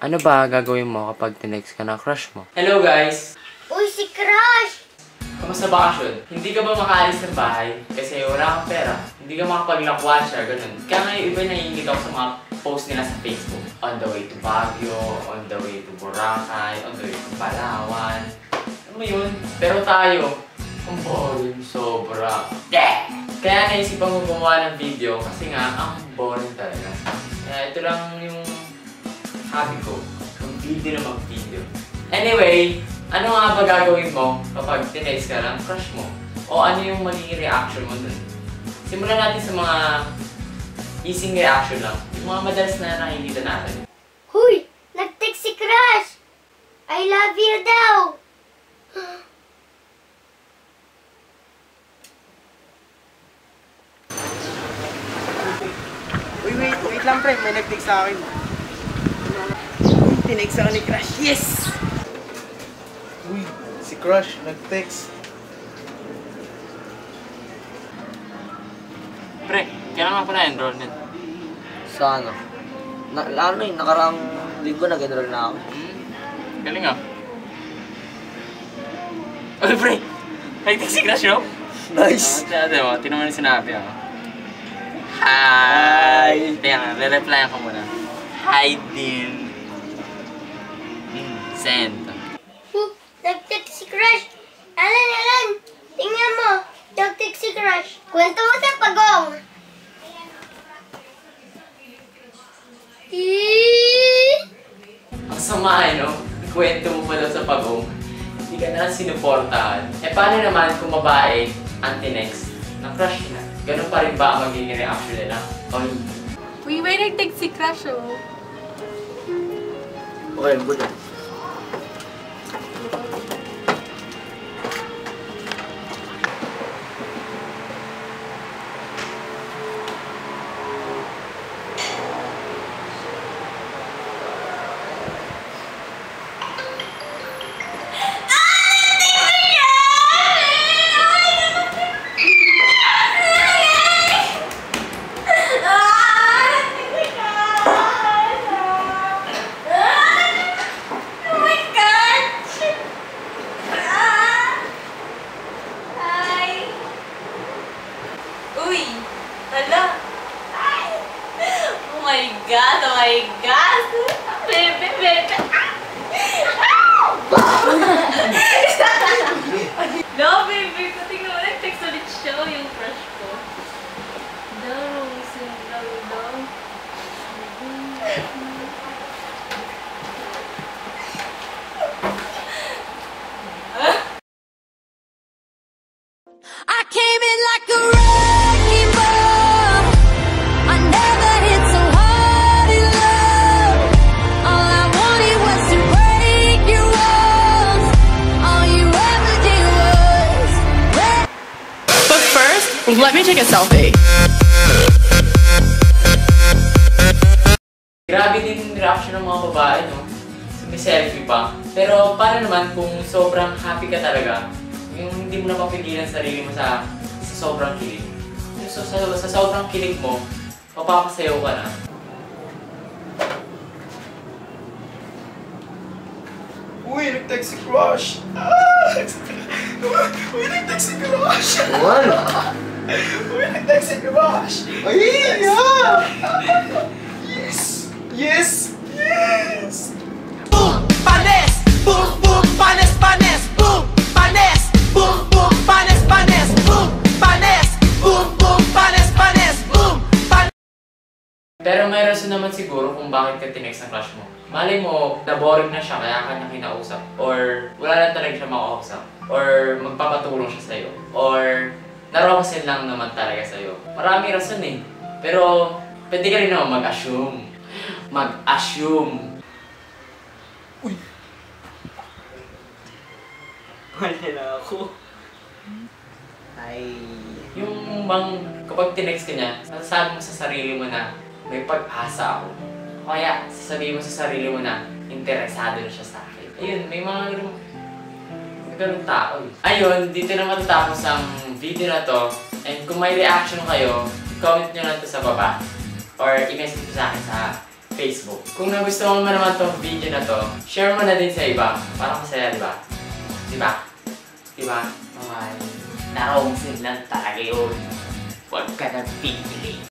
Ano ba gagawin mo kapag tinext ka ng crush mo? Hello guys! Uy, si Crush! Kamusta bakasyon? Hindi ka ba makaalis ng bahay kasi wala kang pera? Hindi ka makapag-lakwasya, ganun. Kaya nga yung iba naiingit ako sa mga post nila sa Facebook. On the way to Baguio, on the way to Boracay, on the way to Palawan. Ano mo yun? Pero tayo, ang boring sobra. Yeah! Kaya naisipan ko gumawa ng video kasi nga, ang boring talaga. Kaya ito lang yung hobby ko. Mag-video na mag-video. Anyway, ano nga ba gagawin mo kapag tinext ka ng crush mo? O ano yung magiging reaction mo dun? Simulan natin sa mga easy reaction lang. Yung mga madalas na nakikita natin. Huy! Nag-text si Crush! I love you daw! Uy, wait, wait lang pre, may nag-text sa akin. Tinext ako ni Crush, yes! Uy, si Crush, nag-text. Pre, kailangan ko na enrollment. Sa ano? Na, ano yung nakaraang linggo nag-enroll na ako. Hmm? Galing ah. Uy, pre! Nag-text si crush mo? Nice! Ah, ate mo, tinan mo yung sinabi ako. Hi! Teka, re-replyan ko muna. Hi, Din. Hmm, send. Huh, Nag-text si Crush! Alan, Alan! Tingnan mo! Nag-text si Crush! Kwento mo sa pagong! Ang sama eh, no? Kwento mo pa daw sa pagong. Hindi ka na sinuportahan. Eh, paano naman kung babae ang tinext ng crush na? Ganun pa rin ba ang magiging reaction nila? O hindi? Uy, may nag-text si Crush, oh. Okay, good. Pepe. Let me take a selfie. Grabe din yung reaction ng mga babae, no? May selfie pa. Pero paano naman kung sobrang happy ka talaga, yung hindi mo na mapigilan sarili mo sa, sa sobrang kilig. So, sa, sa sobrang kilig mo, mapapasayaw ka na. Uy, nag-text si Crush. Ah! Uy, nag-text si Crush. Well, Uy, nag-text si Crush. Ay, yeah! Yes! Yes! Yes! Boom, panes, boom, boom, panes, panes, boom, panes, boom, boom, panes, panes, boom, panes, boom, boom, panes, panes, boom, panes. Pero may rason naman siguro kung bakit ka tinext ng crush mo. Malay mo, na-boring na siya kaya ka niya kinausap. Or wala lang talaga siya makausap. Or magpapatulong siya sa'yo. Or narokasin lang naman talaga sa'yo. Marami rason eh. Pero pwede ka rin naman mag-assume. Mag-assume. mahal na ako. Ay... Yung bang kapag tinext ka niya, nasasabi mo sa sarili mo na may pag-asa ako. O kaya sasabihin mo sa sarili mo na interesado na siya sa akin. Ayun, may mga ganun, tao eh. Ayun, dito na matatapos ang video na to. And kung may reaction kayo, comment nyo lang to sa baba. Or i-message nyo sa akin sa Facebook. Kung nagustuhan mo naman tong video na to, share mo na din sa iba. Para masaya, di ba? Di ba? Di ba? Bye. Narongsin lang yun. Huwag ka na pipili.